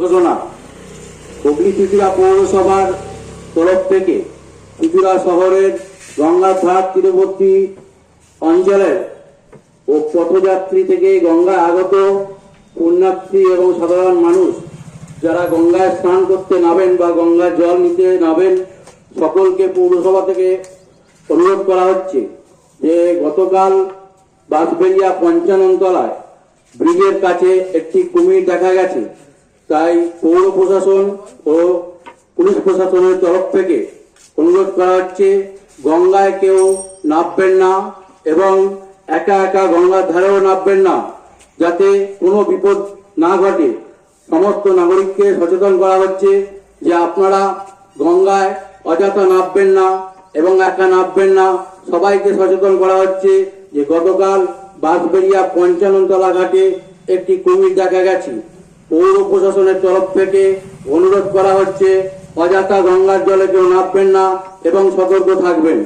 ঘোষণা। হুগলি চুচুড়া পৌরসভার তরফ থেকে চুচুড়া শহরের গঙ্গার ধার তীরবর্তী অঞ্চলের ও পথযাত্রী থেকে গঙ্গায় আগত পুণ্যার্থী এবং সাধারণ মানুষ যারা গঙ্গায় স্নান করতে নাবেন বা গঙ্গার জল নিতে নাবেন সকলকে পৌরসভা থেকে অনুরোধ করা হচ্ছে যে গতকাল বাঁশবেরিয়া পঞ্চাননতলায় ব্রিজের কাছে একটি কুমির দেখা গেছে। তাই পৌর প্রশাসন ও পুলিশ প্রশাসনের তরফ থেকে অনুরোধ করা হচ্ছে, গঙ্গায় কেউ নামবেন না এবং একা একা গঙ্গার ধারেও নামবেন না, যাতে কোনো বিপদ না ঘটে। সমস্ত নাগরিককে সচেতন করা হচ্ছে যে আপনারা গঙ্গায় অযথা নামবেন না এবং একা নামবেন না। সবাইকে সচেতন করা হচ্ছে যে গতকাল বাঁশবেরিয়া পঞ্চাননতলা ঘাটে একটি কুমির দেখা গেছে। পৌর প্রশাসনের তরফ থেকে অনুরোধ করা হচ্ছে অযথা গঙ্গার জলে কেউ নামবেন না এবং সতর্ক থাকবেন।